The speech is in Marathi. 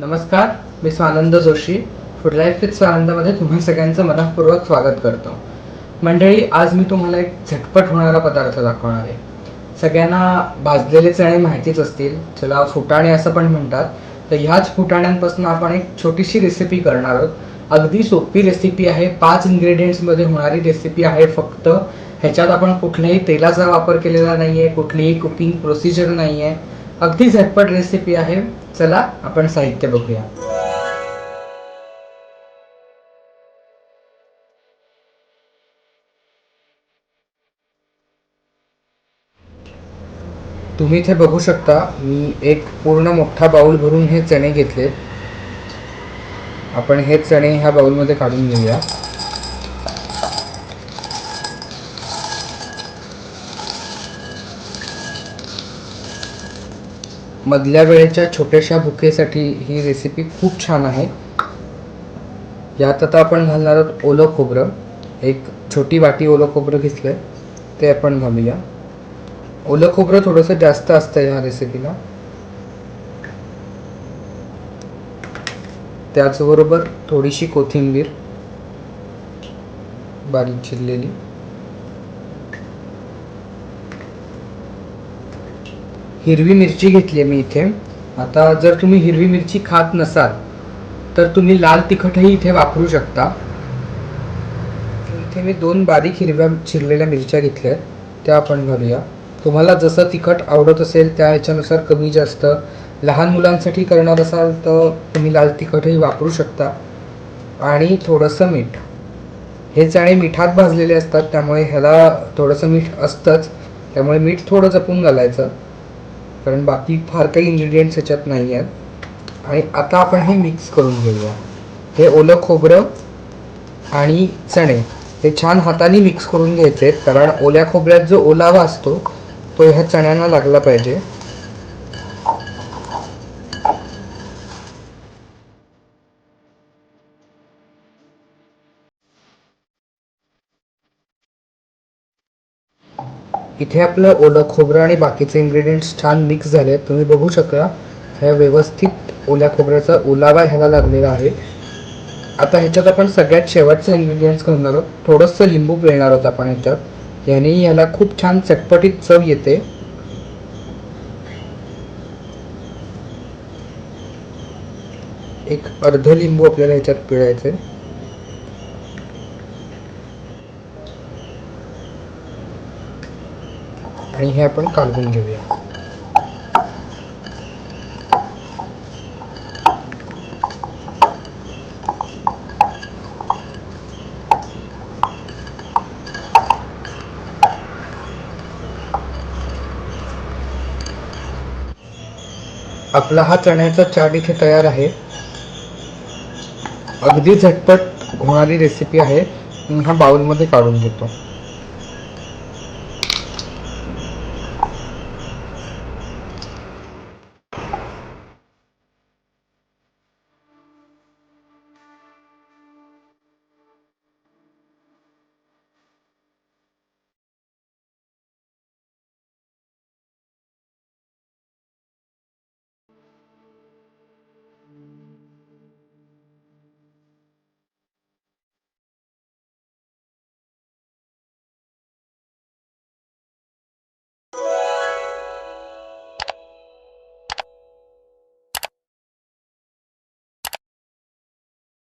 नमस्कार मी Swanand Joshi. Food life with स्वानंदामध्ये तुम्हा सगळ्यांचं मनःपूर्वक स्वागत करतो. मंडळी आज मी तुम्हाला एक झटपट होणारा पदार्थ दाखवणार आहे. सगळ्यांना भाजलेले चणे माहितीच असतील ज्याला फुटाणे असं पण म्हणतात. तर ह्याच फुटाण्यांपासून आपण एक छोटीशी रेसिपी करणार आहोत. अगदी सोपी रेसिपी आहे पाच इंग्रेडियंट्समध्ये होणारी रेसिपी आहे फक्त. ह्याच्यात आपण कुठल्याही तेलाचा वापर केलेला नाही आहे कुठलीही कुकिंग प्रोसिजर नाही आहे अगदी झटपट रेसिपी आहे. चला आपण साहित्य बघूया. तुम्ही इथे बघू शकता मी एक पूर्ण मोठा बाउल भरून हे चणे घेतले आपण हे चणे ह्या बाऊलमध्ये काढून घेऊया. मधल्या वेळेच्या छोट्याशा भुकेसाठी ही रेसिपी खूप छान आहे. यात आता आपण घालणार आहोत ओलं खोबरं. एक छोटी वाटी ओलं खोबरं घेतलं ते आपण घालूया. ओलं खोबरं थोडंसं जास्त असतं ह्या रेसिपीला त्याचबरोबर थोडीशी कोथिंबीर बारीक चिरलेली. हिरवी मिरची घेतली आहे मी इथे. आता जर तुम्ही हिरवी मिरची खात नसाल तर तुम्ही लाल तिखटही इथे वापरू शकता. इथे मी दोन बारीक हिरव्या चिरलेल्या मिरच्या घेतल्या आहेत, त्या आपण घालूया. तुम्हाला जसं तिखट आवडत असेल त्या ह्याच्यानुसार कमी जास्त. लहान मुलांसाठी करणार असाल तर तुम्ही लाल तिखटही वापरू शकता. आणि थोडंसं मीठ. हे चणे मिठात भाजलेले असतात त्यामुळे ह्याला थोडंसं मीठ असतंच. त्यामुळे मीठ थोडं जपून घालायचं. कारण बाकी फार काही इन्ग्रेडियंट्स ह्याच्यात नाही आहेत. आणि आता आपण हे मिक्स करून घेऊया. हे ओलं खोबरं आणि चणे हे छान हाताने मिक्स करून घ्यायचे आहेत. कारण ओल्या खोबऱ्यात जो ओलावा असतो तो ह्या चण्यांना लागला पाहिजे. इथे आपलं ओलं खोबरं आणि बाकीचे इन्ग्रेडियंट्स छान मिक्स झाले आहेत तुम्ही बघू शकता ह्या व्यवस्थित ओल्या खोबऱ्याचा ओलावा ह्याला लागलेला आहे. आता ह्याच्यात आपण सगळ्यात शेवटचं इन्ग्रेडियंट्स घालणार आहोत. थोडंसं लिंबू पिळणार आहोत आपण ह्याच्यात. याने ह्याला खूप छान चटपटीत चव येते. एक अर्ध लिंबू आपल्याला ह्याच्यात पिळायचं आहे आणि हे आपण काढून घेऊया. आपला हा चण्याचा चाट इथे तयार आहे. अगदी झटपट होणारी रेसिपी आहे. मी हा बाउलमध्ये काढून घेतो.